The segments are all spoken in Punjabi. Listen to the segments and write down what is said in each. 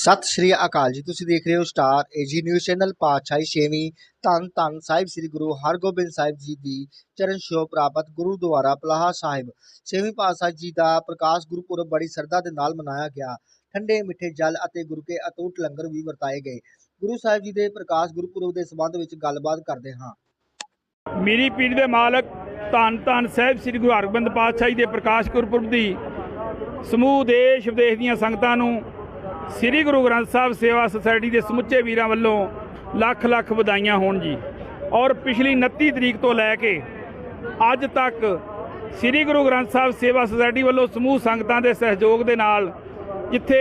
ਸਤਿ ਸ਼੍ਰੀ ਅਕਾਲ ਜੀ। ਤੁਸੀਂ ਦੇਖ ਰਹੇ ਹੋ ਸਟਾਰ ਏਜੀ ਨਿਊਜ਼ ਚੈਨਲ ਪਾਤਸ਼ਾਹੀ ਛੇਵੀਂ। ਧੰਨ ਧੰਨ ਸਾਹਿਬ ਸ੍ਰੀ ਗੁਰੂ ਹਰਗੋਬਿੰਦ ਸਾਹਿਬ ਜੀ ਦੀ ਚਰਨ ਛੋਹ ਪ੍ਰਾਪਤ ਗੁਰਦੁਆਰਾ ਪਲਾਹਾ ਸਾਹਿਬ। ਛੇਵੀਂ ਪਾਤਸ਼ਾਹ ਜੀ ਦਾ ਪ੍ਰਕਾਸ਼ ਗੁਰਪੁਰਬ ਬੜੀ ਸਰਦਾ ਦੇ ਨਾਲ ਮਨਾਇਆ ਗਿਆ। ਠੰਡੇ ਮਿੱਠੇ ਜਲ ਅਤੇ ਗੁਰੂ ਕੇ ਅਤੁੱਟ ਲੰਗਰ ਵੀ ਵਰਤਾਏ ਗਏ। ਗੁਰੂ ਸਾਹਿਬ ਜੀ ਦੇ ਪ੍ਰਕਾਸ਼ ਗੁਰਪੁਰਬ ਦੇ ਸੰਬੰਧ ਵਿੱਚ ਗੱਲਬਾਤ ਕਰਦੇ ਹਾਂ। ਮੇਰੀ ਪੀੜੀ ਦੇ ਮਾਲਕ ਧੰਨ ਧੰਨ ਸਾਹਿਬ ਸ੍ਰੀ ਗੁਰੂ ਹਰਗੋਬਿੰਦ ਪਾਤਸ਼ਾਹੀ ਦੇ ਪ੍ਰਕਾਸ਼ ਗੁਰਪੁਰਬ ਦੀ ਸਮੂਹ, ਦੇਸ਼, ਵਿਦੇਸ਼ ਦੀਆਂ ਸੰਗਤਾਂ ਨੂੰ ਸ੍ਰੀ ਗੁਰੂ ਗ੍ਰੰਥ ਸਾਹਿਬ ਸੇਵਾ ਸੁਸਾਇਟੀ ਦੇ ਸਮੁੱਚੇ ਵੀਰਾਂ ਵੱਲੋਂ ਲੱਖ ਲੱਖ ਵਧਾਈਆਂ ਹੋਣ ਜੀ। ਔਰ ਪਿਛਲੀ 29 ਤਰੀਕ ਤੋਂ ਲੈ ਕੇ ਅੱਜ ਤੱਕ ਸ੍ਰੀ ਗੁਰੂ ਗ੍ਰੰਥ ਸਾਹਿਬ ਸੇਵਾ ਸੁਸਾਇਟੀ ਵੱਲੋਂ ਸਮੂਹ ਸੰਗਤਾਂ ਦੇ ਸਹਿਯੋਗ ਦੇ ਨਾਲ ਜਿੱਥੇ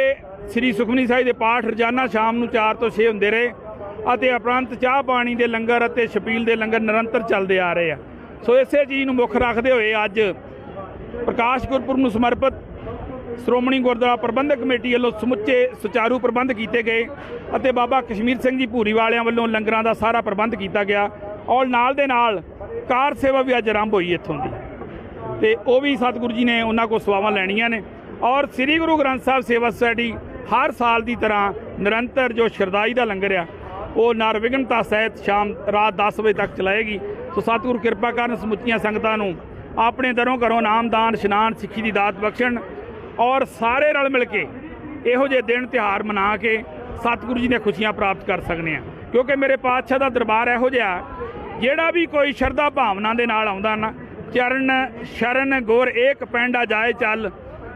ਸ੍ਰੀ ਸੁਖਮਨੀ ਸਾਹਿਬ ਦੇ ਪਾਠ ਰੋਜ਼ਾਨਾ ਸ਼ਾਮ ਨੂੰ 4 ਤੋਂ 6 ਹੁੰਦੇ ਰਹੇ ਅਤੇ ਉਪਰੰਤ ਚਾਹ ਪਾਣੀ ਦੇ ਲੰਗਰ ਅਤੇ ਛਪੀਲ ਦੇ ਲੰਗਰ ਨਿਰੰਤਰ ਚੱਲਦੇ ਆ ਰਹੇ ਆ। ਸੋ ਇਸੇ ਚੀਜ਼ ਨੂੰ ਮੁੱਖ ਰੱਖਦੇ ਹੋਏ ਅੱਜ ਪ੍ਰਕਾਸ਼ ਗੁਰਪੁਰਬ ਨੂੰ ਸਮਰਪਿਤ ਸ਼੍ਰੋਮਣੀ ਗੁਰਦੁਆਰਾ ਪ੍ਰਬੰਧਕ ਕਮੇਟੀ ਵੱਲੋਂ ਸਮੁੱਚੇ ਸੁਚਾਰੂ ਪ੍ਰਬੰਧ ਕੀਤੇ ਗਏ ਅਤੇ ਬਾਬਾ ਕਸ਼ਮੀਰ ਸਿੰਘ ਜੀ ਭੂਰੀ ਵਾਲਿਆਂ ਵੱਲੋਂ ਲੰਗਰਾਂ ਦਾ ਸਾਰਾ ਪ੍ਰਬੰਧ ਕੀਤਾ ਗਿਆ ਔਰ ਨਾਲ ਦੇ ਨਾਲ ਕਾਰ ਸੇਵਾ ਵੀ ਅੱਜ ਆਰੰਭ ਹੋਈ ਇੱਥੋਂ ਦੀ। ਤੇ ਉਹ ਵੀ ਸਤਿਗੁਰੂ ਜੀ ਨੇ ਉਹਨਾਂ ਕੋਲ ਸੇਵਾਵਾਂ ਲੈਣੀਆਂ ਨੇ ਔਰ ਸ੍ਰੀ ਗੁਰੂ ਗ੍ਰੰਥ ਸਾਹਿਬ ਸੇਵਾ ਸੁਸਾਇਟੀ ਹਰ ਸਾਲ ਦੀ ਤਰ੍ਹਾਂ ਨਿਰੰਤਰ ਜੋ ਸ਼ਰਦਾਈ ਦਾ ਲੰਗਰ ਆ, ਉਹ ਨਿਰਵਿਘਨਤਾ ਸਹਿਤ ਸ਼ਾਮ ਰਾਤ 10 ਵਜੇ ਤੱਕ ਚਲਾਏਗੀ। ਸੋ ਸਤਿਗੁਰੂ ਕਿਰਪਾ ਕਰਨ ਸਮੁੱਚੀਆਂ ਸੰਗਤਾਂ ਨੂੰ ਆਪਣੇ ਦਰੋਂ ਘਰੋਂ ਨਾਮਦਾਨ, ਇਸ਼ਨਾਨ, ਸਿੱਖੀ ਦੀ ਦਾਤ ਬਖਸ਼ਣ ਔਰ ਸਾਰੇ ਰਲ ਮਿਲ ਕੇ ਇਹੋ ਜਿਹੇ ਦਿਨ ਤਿਉਹਾਰ ਮਨਾ ਕੇ ਸਤਿਗੁਰੂ ਜੀ ਦੀਆਂ ਖੁਸ਼ੀਆਂ ਪ੍ਰਾਪਤ ਕਰ ਸਕਨੇ ਆ। ਕਿਉਂਕਿ ਮੇਰੇ ਪਾਤਸ਼ਾਹ ਦਾ ਦਰਬਾਰ ਇਹੋ ਜਿਹਾ ਜਿਹੜਾ ਵੀ ਕੋਈ ਸ਼ਰਧਾ ਭਾਵਨਾ ਦੇ ਨਾਲ ਆਉਂਦਾ ਨਾ ਚਰਨ ਸ਼ਰਨ ਗੁਰ ਏਕ ਪੈਂਡਾ ਜਾਏ ਚੱਲ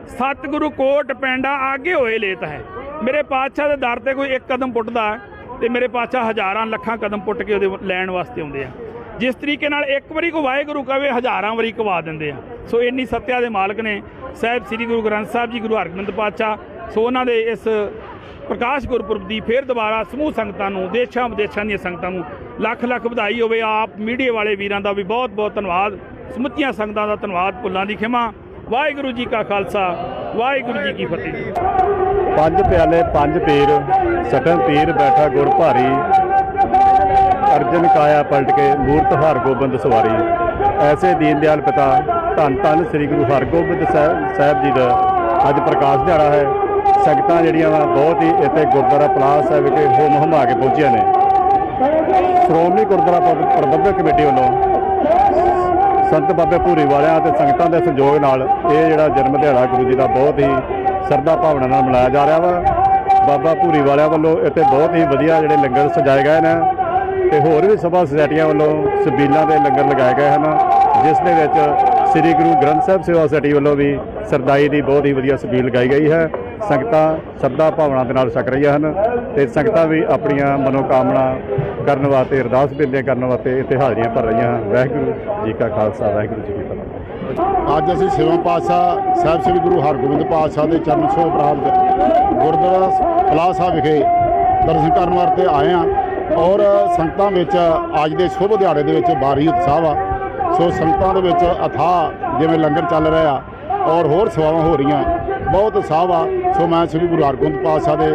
ਸਤਿਗੁਰੂ ਕੋਟ ਪੈਂਡਾ ਆਗੇ ਹੋਏ ਲੇਤ ਹੈ। ਮੇਰੇ ਪਾਤਸ਼ਾਹ ਦੇ ਦਰ ਤੇ ਕੋਈ ਇੱਕ ਕਦਮ ਪੁੱਟਦਾ ਹੈ, ਤੇ ਮੇਰੇ ਪਾਤਸ਼ਾਹ ਹਜ਼ਾਰਾਂ ਲੱਖਾਂ ਕਦਮ ਪੁੱਟ ਕੇ ਉਹਦੇ ਲੈਣ ਵਾਸਤੇ ਆਉਂਦੇ ਆ। ਜਿਸ ਤਰੀਕੇ ਨਾਲ ਇੱਕ ਵਾਰੀ ਕੋ ਵਾਹਿਗੁਰੂ ਕਵੇ ਹਜ਼ਾਰਾਂ ਵਾਰੀ ਕਵਾ ਦਿੰਦੇ ਆ। ਸੋ ਇੰਨੀ ਸੱਤਿਆ ਦੇ ਮਾਲਕ ਨੇ ਸਾਹਿਬ ਸ੍ਰੀ ਗੁਰੂ ਗ੍ਰੰਥ ਸਾਹਿਬ ਜੀ, ਗੁਰੂ ਹਰਗੋਬਿੰਦ ਪਾਤਸ਼ਾਹ, ਸੋ ਉਹਨਾਂ ਦੇ ਇਸ ਪ੍ਰਕਾਸ਼ ਗੁਰਪੁਰਬ ਦੀ ਫੇਰ ਦੁਬਾਰਾ ਸਮੂਹ ਸੰਗਤਾਂ ਨੂੰ, ਦੇਸ਼ਾਂ ਵਿਦੇਸ਼ਾਂ ਦੀਆਂ ਸੰਗਤਾਂ ਨੂੰ ਲੱਖ ਲੱਖ ਵਧਾਈ ਹੋਵੇ। ਆਪ ਮੀਡੀਆ ਵਾਲੇ ਵੀਰਾਂ ਦਾ ਵੀ ਬਹੁਤ ਬਹੁਤ ਧੰਨਵਾਦ। ਸਮੁੱਚੀਆਂ ਸੰਗਤਾਂ ਦਾ ਧੰਨਵਾਦ। ਭੁੱਲਾਂ ਦੀ ਖਿਮਾ। ਵਾਹਿਗੁਰੂ ਜੀ ਕਾ ਖਾਲਸਾ। ਵਾਹਿਗੁਰੂ ਜੀ ਕੀ ਫਤਿਹ। ਪੰਜ ਪਿਆਲੇ ਪੰਜ ਪੀਰ ਸਟਨ ਪੀਰ ਬੈਠਾ ਗੁਰ ਭਾਰੀ। ਅਰਜਨ ਕਾਇਆ ਪਲਟ ਕੇ ਮੂਰਤ ਹਰਗੋਬਿੰਦ ਸਵਾਰੀ। ਐਸੇ ਦੀਨ ਦਿਆਲ ਪਿਤਾ, ਧੰਨ ਧੰਨ ਸ੍ਰੀ ਗੁਰੂ ਹਰਗੋਬਿੰਦ ਸਾਹਿਬ ਸਾਹਿਬ ਜੀ ਦਾ ਅੱਜ ਪ੍ਰਕਾਸ਼ ਦਿਹਾੜਾ ਹੈ। ਸੰਗਤਾਂ ਜਿਹੜੀਆਂ ਵਾ, ਬਹੁਤ ਹੀ ਇੱਥੇ ਗੁਰਦੁਆਰਾ ਪਲਾਸ ਹੈ ਵਿਖੇ ਹੋਮ ਹਮਾ ਕੇ ਪਹੁੰਚੀਆਂ ਨੇ। ਸ਼੍ਰੋਮਣੀ ਗੁਰਦੁਆਰਾ ਪ੍ਰਬੰਧਕ ਕਮੇਟੀ ਵੱਲੋਂ ਸੰਤ ਬਾਬੇ ਭੂਰੀ ਵਾਲਿਆਂ ਤੇ ਸੰਗਤਾਂ ਦੇ ਸਹਿਯੋਗ ਨਾਲ ਇਹ ਜਿਹੜਾ ਜਨਮ ਦਿਹਾੜਾ ਗੁਰੂ ਜੀ ਦਾ ਬਹੁਤ ਹੀ ਸਰਦਾ ਭਾਵਨਾ ਨਾਲ ਮਨਾਇਆ ਜਾ ਰਿਹਾ ਵਾ। ਬਾਬਾ ਭੂਰੀ ਵਾਲਿਆਂ ਵੱਲੋਂ ਇੱਥੇ ਬਹੁਤ ਹੀ ਵਧੀਆ ਜਿਹੜੇ ਲੰਗਰ ਸਜਾਏ ਗਏ ਨੇ। ਤੇ ਹੋਰ ਵੀ ਸਭਾ ਸੁਸਾਇਟੀਆਂ ਵੱਲੋਂ ਸਬੀਲਾਂ ਦੇ ਲੰਗਰ ਲਗਾਏ ਗਏ ਹਨ, ਜਿਸ ਦੇ ਵਿੱਚ ਸ੍ਰੀ ਗੁਰੂ ਗ੍ਰੰਥ ਸਾਹਿਬ ਸੇਵਾ ਸੁਸਾਇਟੀ ਵੱਲੋਂ ਵੀ ਸਰਦਾਈ ਦੀ ਬਹੁਤ ਹੀ ਵਧੀਆ ਸਬੀਲ ਲਗਾਈ ਗਈ ਹੈ। ਸੰਗਤਾਂ ਸਰਦਾ ਭਾਵਨਾ ਦੇ ਨਾਲ ਛਕ ਰਹੀਆਂ ਹਨ ਤੇ ਸੰਗਤਾਂ ਵੀ ਆਪਣੀਆਂ ਮਨੋਕਾਮਨਾ ਕਰਨ ਵਾਸਤੇ, ਅਰਦਾਸ ਬੇਨਤੀਆਂ ਕਰਨ ਵਾਸਤੇ ਇੱਥੇ ਹਾਜ਼ਰੀਆਂ ਭਰ ਰਹੀਆਂ ਹਨ। ਵਾਹਿਗੁਰੂ ਜੀ ਕਾ ਖਾਲਸਾ, ਵਾਹਿਗੁਰੂ ਜੀ ਕੀ ਫਤਿਹ। ਅੱਜ ਅਸੀਂ ਸੇਵਾ ਪਾਤਸ਼ਾਹ ਸਾਹਿਬ ਸ੍ਰੀ ਗੁਰੂ ਹਰਗੋਬਿੰਦ ਪਾਤਸ਼ਾਹ ਦੇ ਚਰਨ ਛੋਹ ਪ੍ਰਾਪਤ ਗੁਰਦੁਆਰਾ ਪਲਾਸ ਸਾਹਿਬ ਵਿਖੇ ਦਰਸ਼ਨ ਕਰਨ ਵਾਸਤੇ ਆਏ ਹਾਂ। ਔਰ ਸੰਗਤਾਂ ਵਿੱਚ ਅੱਜ ਦੇ ਸ਼ੁਭ ਦਿਹਾੜੇ ਦੇ ਵਿੱਚ ਭਾਰੀ ਉਤਸ਼ਾਹ ਵਾ। ਸੋ ਸੰਗਤਾਂ ਦੇ ਵਿੱਚ ਅਥਾਹ ਜਿਵੇਂ ਲੰਗਰ ਚੱਲ ਰਿਹਾ ਔਰ ਹੋਰ ਸੇਵਾਵਾਂ ਹੋ ਰਹੀਆਂ। ਬਹੁਤ ਉਤਸ਼ਾਹ ਆ ਸੋ ਮੈਂ ਸ੍ਰੀ ਗੁਰੂ ਹਰਗੋਬਿੰਦ ਪਾਤਸ਼ਾਹ ਦੇ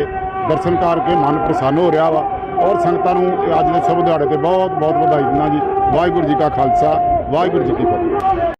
ਦਰਸ਼ਨ ਕਰਕੇ ਮਨ ਪ੍ਰਸੰਨ ਹੋ ਰਿਹਾ ਵਾ। ਔਰ ਸੰਗਤਾਂ ਨੂੰ ਅੱਜ ਦੇ ਸ਼ੁਭ ਦਿਹਾੜੇ ਤੇ ਬਹੁਤ ਬਹੁਤ ਵਧਾਈ ਦਿੰਦਾ ਜੀ। ਵਾਹਿਗੁਰੂ ਜੀ ਕਾ ਖਾਲਸਾ, ਵਾਹਿਗੁਰੂ ਜੀ ਕੀ ਫਤਿਹ।